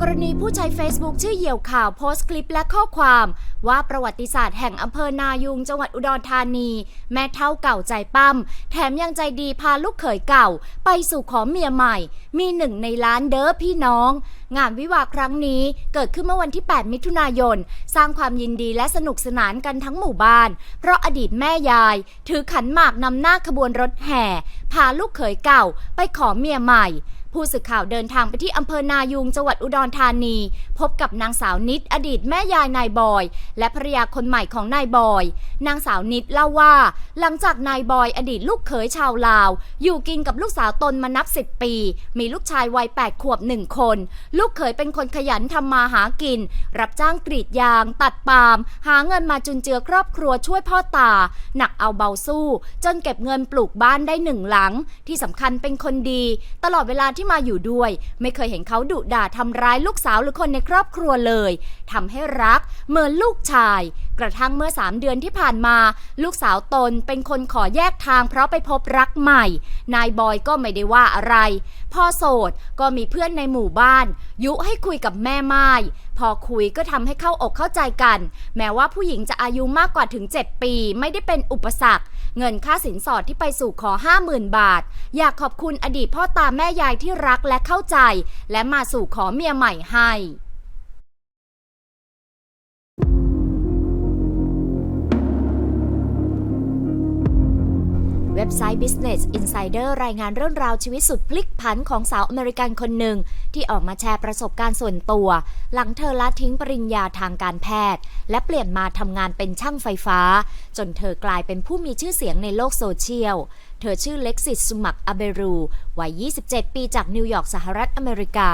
กรณีผู้ใช้ Facebook ชื่อเหี่ยวข่าวโพสต์คลิปและข้อความ ว่าประวัติศาสตร์แห่งอำเภอนายุงจังหวัดอุดรธานี แม่เท่าเก่าใจปั้ม แถมยังใจดีพาลูกเขยเก่า ไปสู่ขอเมียใหม่ มีหนึ่งในล้านเด้อพี่น้อง งานวิวาห์ครั้งนี้เกิดขึ้นเมื่อวันที่ 8 มิถุนายน สร้างความยินดีและสนุกสนานกันทั้งหมู่บ้าน เพราะอดีตแม่ยาย ถือขันหมากนำหน้าขบวนรถแห่ พาลูกเขยเก่า ไปขอเมียใหม่ ผู้สื่อข่าวเดินทางไปที่อำเภอนายุงจังหวัดอุดรธานี พบกับนางสาวนิดอดีตแม่ยายนายบอย และภรรยาคนใหม่ของนายบอย นางสาวนิดเล่าว่า หลังจากนายบอยอดีตลูกเขยชาวลาว อยู่กินกับลูกสาวตนมานับสิบปี มีลูกชายวัย 8 ขวบหนึ่งคน ลูกเขยเป็นคนขยันทำมาหากิน รับจ้างกรีดยาง ตัดปาล์มหาเงินมาจุนเจือครอบครัวช่วยพ่อตา หนักเอาเบาสู้ จนเก็บเงินปลูกบ้านได้หนึ่งหลัง ที่สำคัญเป็นคนดี ตลอดเวลาที่ที่มาอยู่ด้วย ไม่เคยเห็นเขาดุด่าทำร้ายลูกสาวหรือคนในครอบครัวเลยทำให้รักเหมือนลูกชาย กระทั่งเมื่อ 3 เดือนที่ผ่านมา ลูกสาวตนเป็นคนขอแยกทางเพราะไปพบรักใหม่ นายบอยก็ไม่ได้ว่าอะไร พอโสดก็มีเพื่อนในหมู่บ้าน ยุให้คุยกับแม่ไม้พอคุยก็ทำให้เข้าอกเข้าใจกัน แม้ว่าผู้หญิงจะอายุมากกว่าถึง 7 ปี ไม่ได้เป็นอุปสรรค เงินค่าสินสอดที่ไปสู่ขอ 50,000 บาท อยากขอบคุณอดีตพ่อตาแม่ยายที่รักและเข้าใจ และมาสู่ขอเมียใหม่ให้ เว็บไซต์ Business Insider รายงานเรื่องราวชีวิตสุดพลิกผันของสาวอเมริกันคนหนึ่ง ที่ออกมาแชร์ประสบการณ์ส่วนตัว หลังเธอละทิ้งปริญญาทางการแพทย์ และเปลี่ยนมาทำงานเป็นช่างไฟฟ้า จนเธอกลายเป็นผู้มีชื่อเสียงในโลกโซเชียล เธอชื่อเล็กซิสสุมักอเบรูวัย 27 ปีจากนิวยอร์กสหรัฐอเมริกา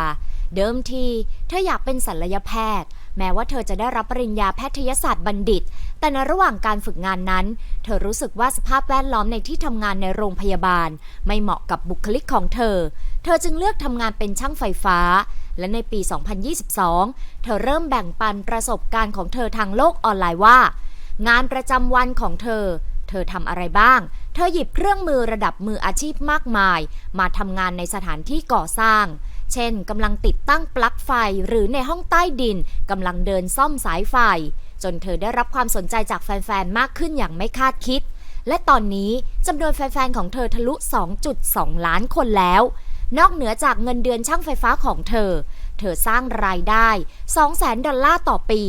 เดิมที เธออยากเป็นศัลยแพทย์ แม้ว่าเธอจะได้รับปริญญาแพทยศาสตร์บัณฑิต แต่ในระหว่างการฝึกงานนั้น เธอรู้สึกว่าสภาพแวดล้อมในที่ทำงานในโรงพยาบาล ไม่เหมาะกับบุคลิกของเธอ เธอจึงเลือกทำงานเป็นช่างไฟฟ้า และในปี 2022 เธอเริ่มแบ่งปันประสบการณ์ของเธอทางโลกออนไลน์ว่า งานประจำวันของเธอ เธอทำอะไรบ้างเธอหยิบเครื่องมือระดับมืออาชีพมากมาย มาทำงานในสถานที่ก่อสร้าง เช่นกำลังติดตั้งปลั๊กไฟหรือในห้องใต้ดินกำลังเดินซ่อมสายไฟ จนเธอได้รับความสนใจจากแฟนๆ มากขึ้นอย่างไม่คาดคิด และตอนนี้จำนวนแฟนๆ ของเธอทะลุ 2.2 ล้านคนแล้ว นอกเหนือจากเงินเดือนช่างไฟฟ้าของเธอ เธอสร้างรายได้ 200,000 ดอลลาร์ต่อปี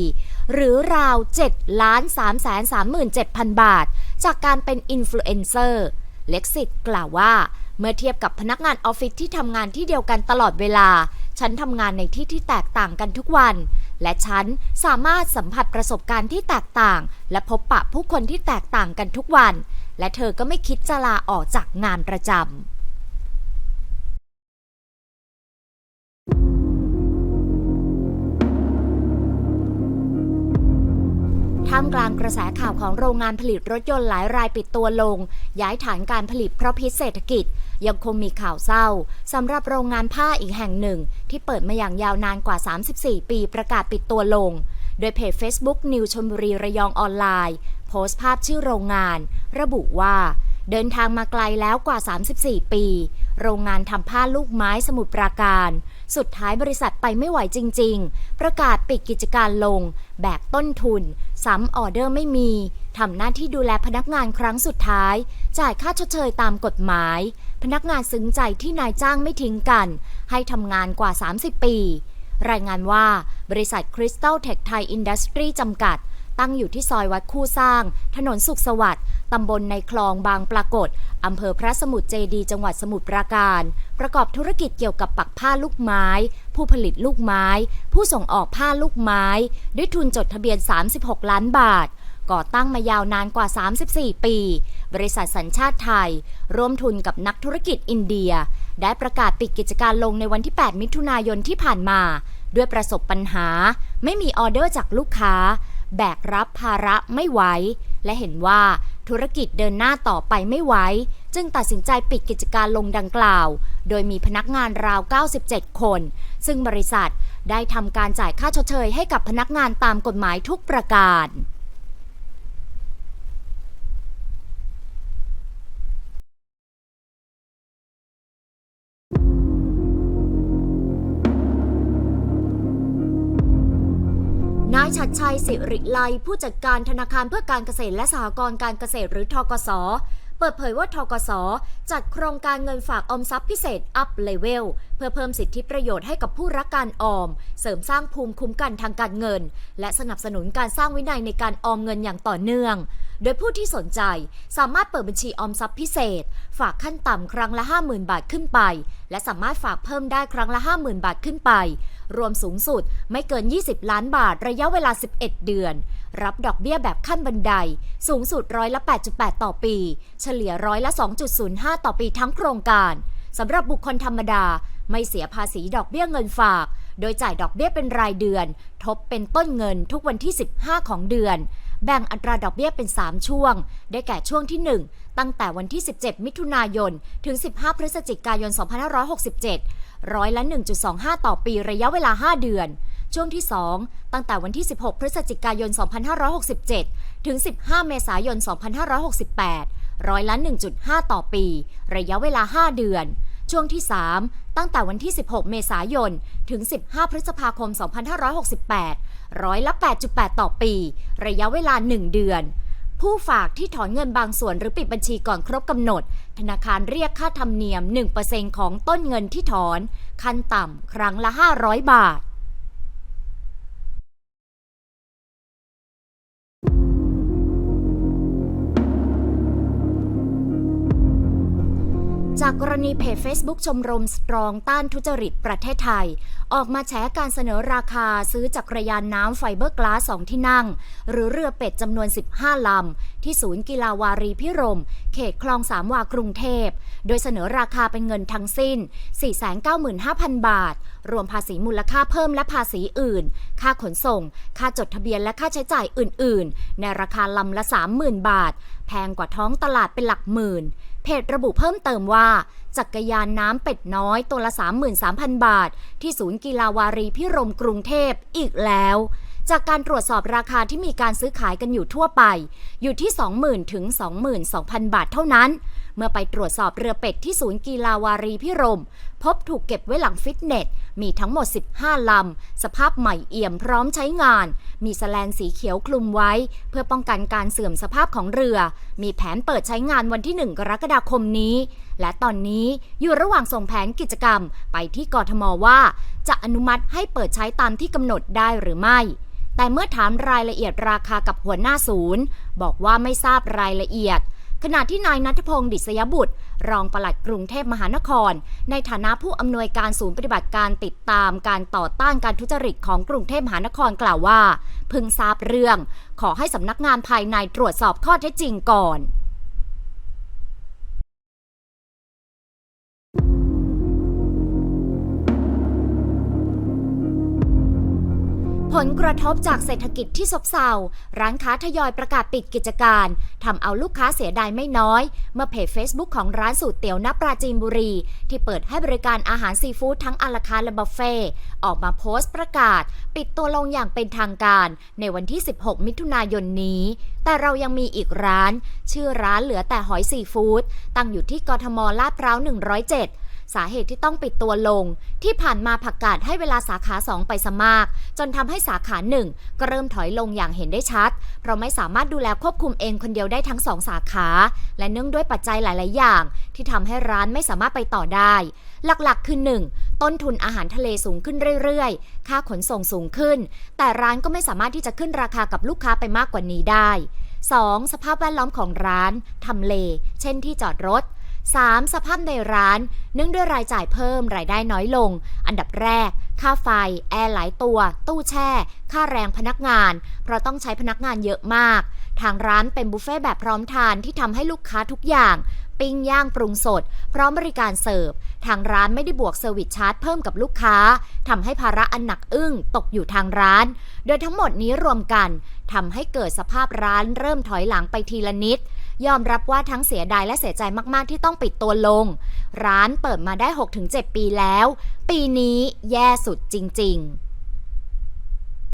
หรือราว 7 ล้าน3 3 7 0 0 0 บาท จากการเป็นอินฟลูเอนเซอร์ เล็กซิตกล่าวว่า เมื่อเทียบกับพนักงานออฟฟิศที่ทำงานที่เดียวกันตลอดเวลา ฉันทำงานในที่ที่แตกต่างกันทุกวัน และฉันสามารถสัมผัสประสบการณ์ที่แตกต่าง และพบปะผู้คนที่แตกต่างกันทุกวัน และเธอก็ไม่คิดจะลาออกจากงานประจำ ท่ามกลางกระแสข่าวของโรงงานผลิตรถยนต์หลายรายปิดตัวลง ย้ายฐานการผลิตเพราะพิษเศรษฐกิจ ยังคงมีข่าวเศร้าสำหรับโรงงานผ้าอีกแห่งหนึ่ง ที่เปิดมาอย่างยาวนานกว่า 34 ปีประกาศปิดตัวลง โดยเพจ Facebook นิวชลบุรีระยองออนไลน์ โพสต์ภาพชื่อโรงงาน ระบุว่าเดินทางมาไกลแล้วกว่า 34 ปี โรงงานทำผ้าลูกไม้สมุทรปราการ สุดท้ายบริษัทไปไม่ไหวจริง ๆ ประกาศปิดกิจการลง แบกต้นทุน ซ้ำออเดอร์ไม่มี ทำหน้าที่ดูแลพนักงานครั้งสุดท้าย จ่ายค่าชดเชยตามกฎหมาย พนักงานซึ้งใจที่นายจ้างไม่ทิ้งกัน ให้ทำงานกว่า 30 ปี รายงานว่าบริษัทคริสตัลเทคไทยอินดัสทรีจำกัด ตั้งอยู่ที่ซอยวัดคู่สร้าง ถนนสุขสวัสดิ์ ตำบลในคลองบางปรากฏ อำเภอพระสมุทรเจดี จังหวัดสมุทรปราการ ประกอบธุรกิจเกี่ยวกับปักผ้าลูกไม้ ผู้ผลิตลูกไม้ ผู้ส่งออกผ้าลูกไม้ ด้วยทุนจดทะเบียน 36 ล้านบาท ก่อตั้งมายาวนานกว่า 34 ปี บริษัทสัญชาติไทย ร่วมทุนกับนักธุรกิจอินเดีย ได้ประกาศปิดกิจการลงในวันที่ 8 มิถุนายนที่ผ่านมา ด้วยประสบปัญหา ไม่มีออเดอร์จากลูกค้า แบกรับภาระไม่ไหวและเห็นว่า ธุรกิจเดินหน้าต่อไปไม่ไหวจึงตัดสินใจปิดกิจการลงดังกล่าว โดยมีพนักงานราว 97 คน ซึ่งบริษัทได้ทำการจ่ายค่าชดเชยให้กับพนักงานตามกฎหมายทุกประการ ชัยสิริไลผู้จัดการธนาคารเพื่อการเกษตรและสหกรณ์การเกษตรหรือทกส เปิดเผยว่าทกส จัดโครงการเงินฝากออมทรัพย์พิเศษ Up Level เพื่อเพิ่มสิทธิประโยชน์ให้กับผู้รักการออม เสริมสร้างภูมิคุ้มกันทางการเงิน และสนับสนุนการสร้างวินัยในการออมเงินอย่างต่อเนื่อง โดยผู้ที่สนใจสามารถเปิดบัญชีออมทรัพย์พิเศษ ฝากขั้นต่ำครั้งละ 50,000 บาทขึ้นไป และสามารถฝากเพิ่มได้ครั้งละ 50,000 บาทขึ้นไป รวมสูงสุดไม่เกิน 20 ล้านบาทระยะเวลา 11 เดือน รับดอกเบี้ยแบบขั้นบันได สูงสุดร้อยละ 8.8 ต่อปี เฉลี่ยร้อยละ 2.05 ต่อปีทั้งโครงการสำหรับบุคคลธรรมดา ไม่เสียภาษีดอกเบี้ยเงินฝาก โดยจ่ายดอกเบี้ยเป็นรายเดือน ทบเป็นต้นเงินทุกวันที่ 15 ของเดือน แบ่งอัตราดอกเบี้ยเป็น 3 ช่วง ได้แก่ช่วงที่ 1 ตั้งแต่วันที่ 17 มิถุนายน ถึง 15 พฤศจิกายน 2567 ร้อยละ 1.25 ต่อปีระยะเวลา 5 เดือน ช่วงที่ 2 ตั้งแต่วันที่ 16 พฤศจิกายน 2567 ถึง 15 เมษายน 2568 ร้อยละ 1.5 ต่อปี ระยะเวลา 5 เดือน ช่วงที่ 3 ตั้งแต่วันที่ 16 เมษายน ถึง 15 พฤษภาคม 2568 ร้อยละ 8.8 ต่อปี ระยะเวลา 1 เดือน ผู้ฝากที่ถอนเงินบางส่วนหรือปิดบัญชีก่อนครบกำหนด ธนาคารเรียกค่าธรรมเนียม 1%ของต้นเงินที่ถอน ขั้นต่ำครั้งละ 500 บาท จากกรณีเพจ Facebook ชมรมสตรองต้านทุจริตประเทศไทย ออกมาแฉการเสนอราคาซื้อจักรยานน้ำไฟเบอร์กลาสสองที่นั่ง หรือเรือเป็ดจำนวน 15 ลำ ที่ศูนย์กีฬาวารีพิรม เขตคลองสามวากรุงเทพ โดยเสนอราคาเป็นเงินทั้งสิ้น 495,000 บาท รวมภาษีมูลค่าเพิ่มและภาษีอื่น ค่าขนส่ง ค่าจดทะเบียนและค่าใช้จ่ายอื่น ๆ ในราคาลำละ 30,000 บาท แพงกว่าท้องตลาดเป็นหลักหมื่น เพจระบุเพิ่มเติมว่า จักรยานน้ำเป็ดน้อยตัวละ 33,000 บาท ที่ศูนย์กีฬาวารีพิรมกรุงเทพอีกแล้ว จากการตรวจสอบราคาที่มีการซื้อขายกันอยู่ทั่วไป อยู่ที่ 20,000 ถึง 22,000 บาทเท่านั้น เมื่อไปตรวจสอบเรือเป็ดที่ศูนย์กีฬาวารีพิรม พบถูกเก็บไว้หลังฟิตเนส มีทั้งหมด 15 ลำ สภาพใหม่เอี่ยมพร้อมใช้งาน มีสแลนสีเขียวคลุมไว้ เพื่อป้องกันการเสื่อมสภาพของเรือ มีแผนเปิดใช้งานวันที่ 1 กรกฎาคมนี้ และตอนนี้อยู่ระหว่างส่งแผนกิจกรรม ไปที่กทมว่า จะอนุมัติให้เปิดใช้ตามที่กำหนดได้หรือไม่แต่เมื่อถามรายละเอียดราคากับหัวหน้าศูนย์ บอกว่าไม่ทราบรายละเอียด ขณะที่นายนัทพงศ์ดิษยบุตร รองปลัดกรุงเทพมหานคร ในฐานะผู้อำนวยการศูนย์ปฏิบัติการติดตามการต่อต้านการทุจริตของกรุงเทพมหานครกล่าวว่าเพิ่งทราบเรื่อง ขอให้สำนักงานภายในตรวจสอบข้อเท็จจริงก่อน ผลกระทบจากเศรษฐกิจที่ซบเซา ร้านค้าทยอยประกาศปิดกิจการทำเอาลูกค้าเสียดายไม่น้อย เมื่อเพจ Facebook ของร้านสูตรเตี๋ยวนับปราจีนบุรี ที่เปิดให้บริการอาหารซีฟู้ดทั้งอาราคารและบุฟเฟ่ออกมาโพสต์ประกาศ ปิดตัวลงอย่างเป็นทางการ ในวันที่ 16 มิถุนายนนี้ แต่เรายังมีอีกร้าน ชื่อร้านเหลือแต่หอยซีฟู้ดตั้งอยู่ที่กทมลาดพร้าว 107 สาเหตุที่ต้องปิดตัวลง ที่ผ่านมาผักกาดให้เวลาสาขา 2 ไปสมาก จนทำให้สาขา 1 ก็เริ่มถอยลงอย่างเห็นได้ชัด เพราะไม่สามารถดูแลควบคุมเองคนเดียวได้ทั้ง 2 สาขา และเนื่องด้วยปัจจัยหลาย ๆ อย่าง ที่ทำให้ร้านไม่สามารถไปต่อได้ หลักๆ คือ 1. ต้นทุนอาหารทะเลสูงขึ้นเรื่อย ๆ ค่าขนส่งสูงขึ้น แต่ร้านก็ไม่สามารถที่จะขึ้นราคากับลูกค้าไปมากกว่านี้ได้ 2. สภาพแวดล้อมของร้าน ทำเล เช่นที่จอดรถ 3. สภาพในร้าน เนื่องด้วยรายจ่ายเพิ่มรายได้น้อยลง อันดับแรก ค่าไฟ แอร์หลายตัว ตู้แช่ ค่าแรงพนักงาน เพราะต้องใช้พนักงานเยอะมาก ทางร้านเป็นบุฟเฟ่ต์แบบพร้อมทานที่ทำให้ลูกค้าทุกอย่าง ปิ้งย่างปรุงสด พร้อมบริการเสิร์ฟ ทางร้านไม่ได้บวกเซอร์วิสชาร์จเพิ่มกับลูกค้าทำให้ภาระอันหนักอึ้งตกอยู่ทางร้าน โดยทั้งหมดนี้รวมกันทำให้เกิดสภาพร้านเริ่มถอยหลังไปทีละนิด ยอมรับว่าทั้งเสียดายและเสียใจมากๆที่ต้องปิดตัวลง ร้านเปิดมาได้ 6-7 ปีแล้ว ปีนี้แย่สุดจริง ๆ